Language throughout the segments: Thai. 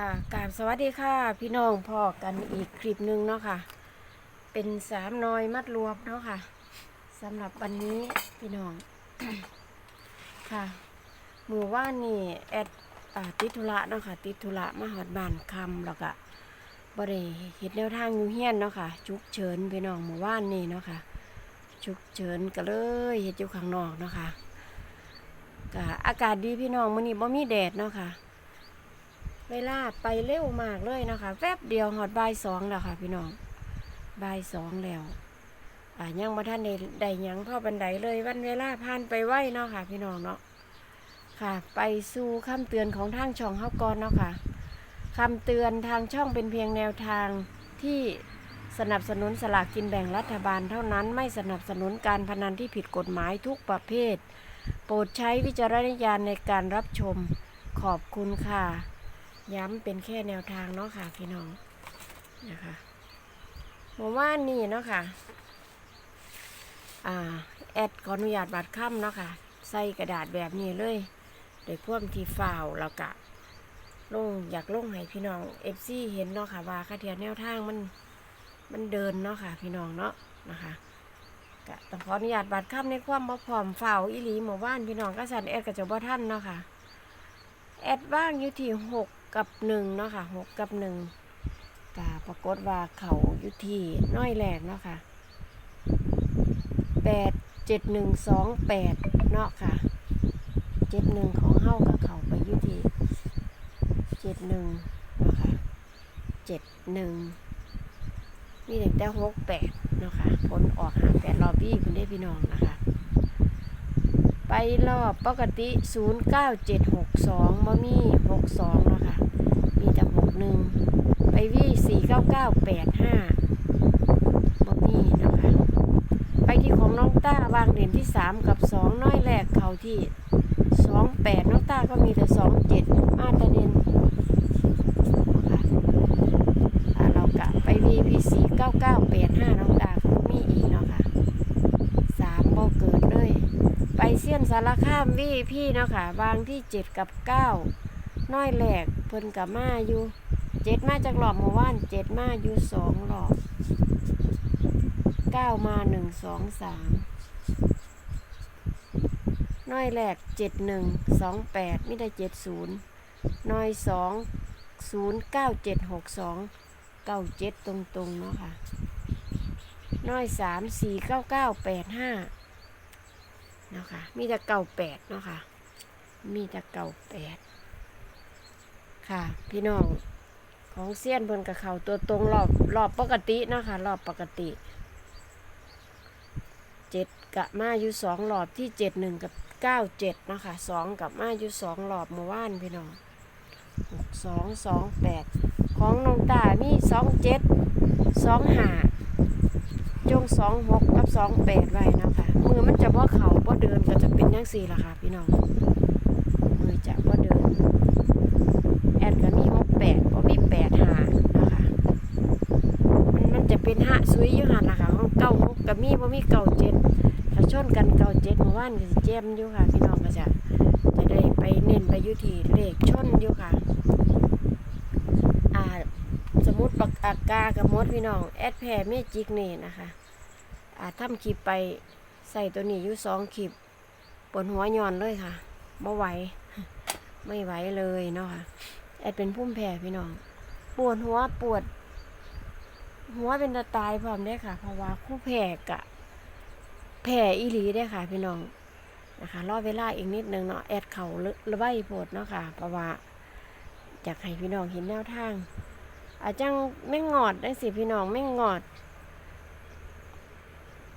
ค่ะกราบสวัสดีค่ะ พี่น้องพอกันอีกคลิปหนึ่งเนาะค่ะ เป็นสามน้อยมัดรวมเนาะค่ะสำหรับวันนี้พี่น้องค่ะหมู่ว่านี่แอดอติดธุระเนาะค่ะ ติดธุระมาหอดบานคำแล้วก็บริเห็ดแนวทางยู่เฮียนเนาะค่ะฉุกเฉินพี่น้องหมู่ว่านนี่เนาะค่ะฉุกเฉินก็เลยเห็ดอยู่ข้างนอกเนาะค่ะก็อากาศดีพี่น้องมื้อนี้บ่มีแดดเนาะค่ะ เวลาไปเร็วมากเลยนะคะ แวบเดียวหอดบ่ายสองแล้วค่ะ พี่น้องบ่ายสองแล้วอ่ายังมาท่านได้ได้หยังพ่อบันไดเลย วันเวลาผ่านไปไวเนาะค่ะ พี่น้องเนาะค่ะ ไปสู่คำเตือนของทางช่องเฮาก่อนเนาะค่ะคำเตือนทางช่องเป็นเพียงแนวทางที่สนับสนุนสลากกินแบ่งรัฐบาลเท่านั้นไม่สนับสนุนการพนันที่ผิดกฎหมายทุกประเภท โปรดใช้วิจารณญาณในการรับชมขอบคุณค่ะ ย้ำเป็นแค่แนวทางเนาะค่ะพี่น้องนะคะผมว่บ้านนี่เนาะค่ะอ่าแอดขออนุญาตบัตรค่ำเนาะค่ะ ใส่กระดาษแบบนี้เลยโดยพ่วมที่ฟาวแล้วก็ลงอยากลงให้พี่น้องเอฟซีเห็นเนาะค่ะว่าคาเทียนแนวทางมันมันเดินเนาะค่ะพี่น้องเนาะนะคะก็ต้องขออนุญาตบัตรค่ำในความบ่พร้อมฟาวอีหลีหมู่บ้านพี่น้องก็สั่นแอดกับเจ้าบ่ท่านเนาะค่ะแอดว่างอยู่ที่หก กับหนึ่งเนาะค่ะหกกับหนึ่งกาปรากฏว่าเขาอยู่ที่น้อยแหลกเนาะค่ะแปดเจ็ดหนึ่งสองแปดเนาะค่ะเจ็ดหนึ่งของเฮ้ากับเขาไปอยู่ที่เจ็ดหนึ่งเนาะค่ะเจ็ดหนึ่งมีแต่แต่หกแปดเนาะค่ะผลออกหาแปดรอบบี้คุณได้พี่น้องนะคะ ไปรอบปกติ 09762บ่มี62เนาะค่ะ มีแต่61 ไปวี่49985บ่มีนะคะ ไปที่ของน้องต้าวางเด่นที่ 3 กับ 2 น้อยแรกเขาที่ 28 น้องต้าก็มีแต่ 27 มาแตะเด่นเนาะค่ะอ่าเรากะไปวีพี49985น้องตาก็บ่มีอีกเนาะค่ะสามบ่เกิดเลย เชียนสารข้ามวี่พี่เนาะค่ะวางที่เจ็ดกับเก้าน้อยแหลกเพิ่นกับมาอยู่เจ็ดมาจากหลอบเมื่อวานเจ็ดมาอยู่สองหลอบเก้ามาหนึ่งสองสามน้อยแหลกเจ็ดหนึ่งสองแปดไม่ได้เจ็ดศูนย์น้อยสองศูนย์เก้าเจ็ดหกสองเก้าเจ็ดตรงๆเนาะค่ะ น้อยสามสี่เก้าเก้าแปดห้า เนาะค่ะ มีแต่เก่าแปดเนาะค่ะ มีแต่เก่าแปดค่ะ พี่น้องของเซียนบนกับเขาตัวตรงรอบรอบปกติเนาะค่ะ รอบปกติเจ็ดกับมาอยู่สองรอบที่เจ็ดหนึ่งกับเก้าเจ็ดเนาะค่ะสองกับมาอยู่สองรอบเมื่อวานพี่น้องหกสองสองแปดของน้องตามีสองเจ็ดสองห้า จงสองหกกับสองแปดไว้นะคะมือมันจะว่าเขาว่าเดินก็จะเป็นยังสี่ละค่ะ พี่น้องมือจะว่าเดิน แอดก็มีหกแปดว่มีแปดหานะคะมันมันจะเป็นหะซุยอยู่หันละค่ะของเก้าหกกับมีว่ามีเก้าเจ็ดถ้าชนกันเก้าเจ็ดเมื่อวานก็สิแจมอยู่ค่ะ พี่น้องก็จะจะได้ไปเน้นไปยุทีเลขชนอยู่ค่ะอ่า มมติปากอากากับมดพี่น้อง แอดแพรเมจิกนี่นะคะ อาทำคลิปไปใส่ตัวนี้อยู่สองคลิปปวดหัวย้อนเลยค่ะไม่ไหว ไม่ไหวเลยเนาะค่ะ แอดเป็นพุ่มแผ่พี่น้อง ปวดหัวปวด หัวเป็นตะตายพร้อมได้ค่ะ เพราะว่าคู่แผ่กะแผ่อีหลีได้ค่ะ พี่น้องนะคะรอเวลาอีกนิดนึงเนาะแอดเขาระบายปวดเนาะค่ะ เพราะว่าอยากให้พี่น้องเห็นแนวทาง อาจังไม่งอดได้สิพี่น้องไม่งอด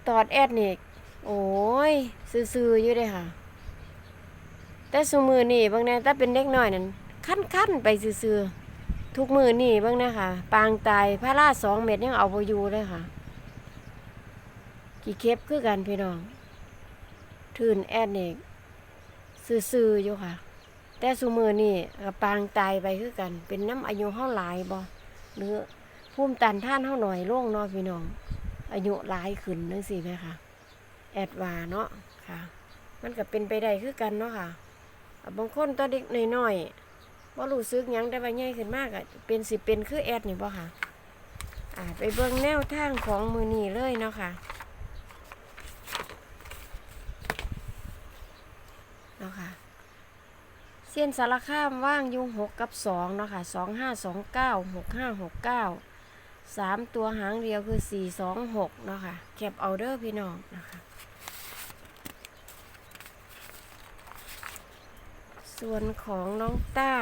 ตอดแอดนี่โอ้ยซื่อๆอยู่เลยค่ะ แต่สมือนี่บางแน่ถ้าเป็นเด็กน้อยนั่นขั้นๆไปซื่อๆทุกมือนี่บางนะค่ะ ปางตายพระราสองเม็ดยังเอาไปอยู่เลยค่ะ กี่เคปคือกันพี่น้องทื่นแอดนี่ซื่อๆอยู่ค่ะ แต่สมือนี่ก็ปางตายไปคือกัน เป็นน้ำอายุเท่าหลายบ่ หรือภูมิต้านทานเท่าหน่อยโล่งเนาะพี่น้อง อายุหลายขึ้นนั่นสิไหมคะแอดวาเนาะค่ะ มันก็เป็นไปได้คือกันเนาะค่ะอะบางคนตัวเด็กน้อยๆว่ารู้สึกหยังได้ว่าใหญ่ขึ้นมากอะเป็นสิเป็นคือแอดนี่บ่ค่ะอ่าไปเบิ่งแนวทางของมือนีเลยเนาะค่ะเนาะค่ะ เส้นสารข้ามว่างอยุงหกกับสองเนาะค่ะสองห้าสองเก้าหกห้าหกเก้าสามตัวหางเดียวคือสี่สองหกเนาะค่ะแคปเอาเดอร์พี่น้องนะคะส่วนของน้องต้า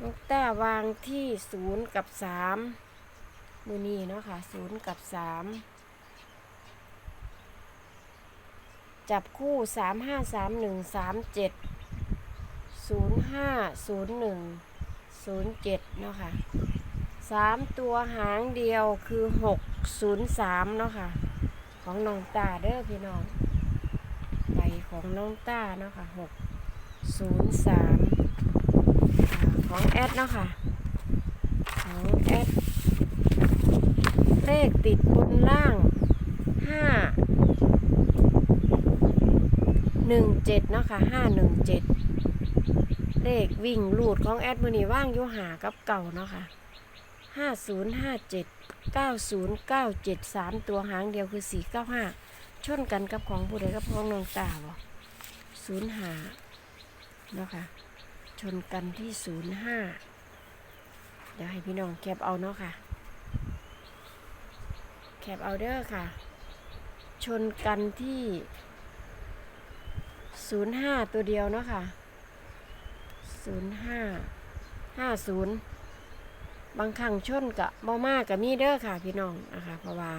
น้องต้าวางที่ศูนย์กับสามมือนี้เนาะค่ะศูนย์กับสาม จับคู่สามห้าสามหนึ่งสามเจ็ดศูนย์ห้าศูนย์หนึ่งศูนย์เจ็ดเนาะค่ะสามตัวหางเดียวคือหกศูนย์สามเนาะค่ะ ของน้องตาเด้อพี่น้องใบของน้องต้าเนาะค่ะหกศูนย์สามของแอดเนาะค่ะ ของแอด เลขติดบนล่างห้าาหนึ่งเจ็ดเนาะค่ะห้าหนึ่งเจ็ดเลขวิ่งลูดของแอดมือนีว่างอยู่หากับเก่าเนาะค่ะห้าศูนย์ห้าเจ็ดเก้าศูนย์เก้าเจ็ดสามตัวหางเดียวคือสี่เก้าห้าชนกันกับของผู้ใดกับของน้องตาบ่ศูนย์หาเนาะค่ะ ชนกันที่ศูนย์ห้าเดี๋ยวให้พี่น้องแคปเอาเนาะค่ะ แคปเอาเด้อค่ะ ชนกันที่ ศูนย์ห้าตัวเดียวเนาะค่ะศูนย์ห้าห้าศูนย์บางครั้งชนกับบ่มากกับมีเด้อค่ะพี่น้องนะคะเพราะว่า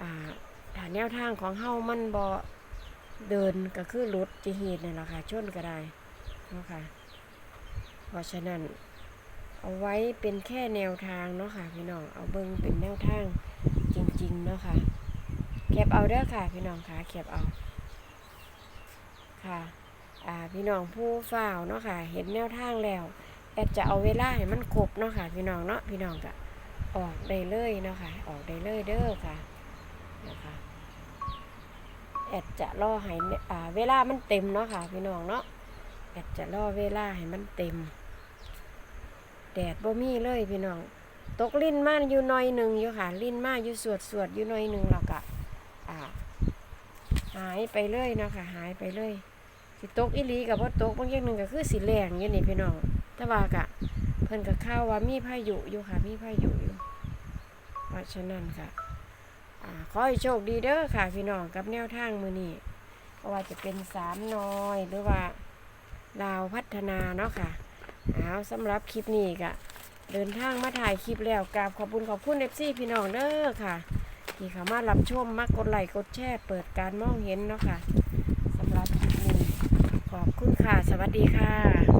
อ่าฐานแนวทางของเฮามันบ่เดินก็คือรถจะเหตุนี่นแหละค่ะชนก็ได้เนาะค่ะเพราะฉะนั้นเอาไว้เป็นแค่แนวทางเนาะค่ะพี่น้องเอาเบิ้งเป็นแนวทางจริงๆเนาะค่ะแคปเอาเด้อค่ะพี่น้องค่ะแคปเอา ค่ะพี่น้องผู้ฝ่าวเนาะค่ะ เห็นแนวทางแล้ว แอดจะเอาเวลาให้มันครบเนาะค่ะ พี่น้องเนาะพี่น้องก็ออกได้เลยเนาะค่ะ ออกได้เลยเด้อค่ะนะคะแอดจะรอให้เวลามันเต็มเนาะค่ะ พี่น้องเนาะแอดจะรอเวลาให้มันเต็ม แดดบ่มีเลยพี่น้อง ตกลิ้นมาอยู่หน่อยหนึ่งอยู่ค่ะ ลิ้นมาอยู่สวดสวดอยู่หน่อยหนึ่งแล้วก็หายไปเลยเนาะค่ะ หายไปเลย สิตกอีหลีกับว่ตกบางอย่างหนึ่งก็คือสีแรงอยู่นี่พี่น้องแต่ว่ากะเพิ่นก็เข้าวว่ามีพายุอยู่ค่ะ มีพายุอยู่เพราะฉะนั้นค่ะขอให้โชคดีเด้อค่ะพี่น้องกับแนวทางมือนี้เพราะว่าจะเป็นสามน้อยหรือว่าลาวพัฒนาเนาะค่ะเอาสำหรับคลิปนี้ก็เดินทางมาถ่ายคลิปแล้วกราบขอบคุณขอบคุณเอฟซีพี่น้องเด้อค่ะ ที่เข้ามารับชมมากกดไลค์กดแชร์เปิดการมองเห็นเนาะค่ะสำหรับคลิปนี้ข อบคุณค่ะ สวัสดีค่ะ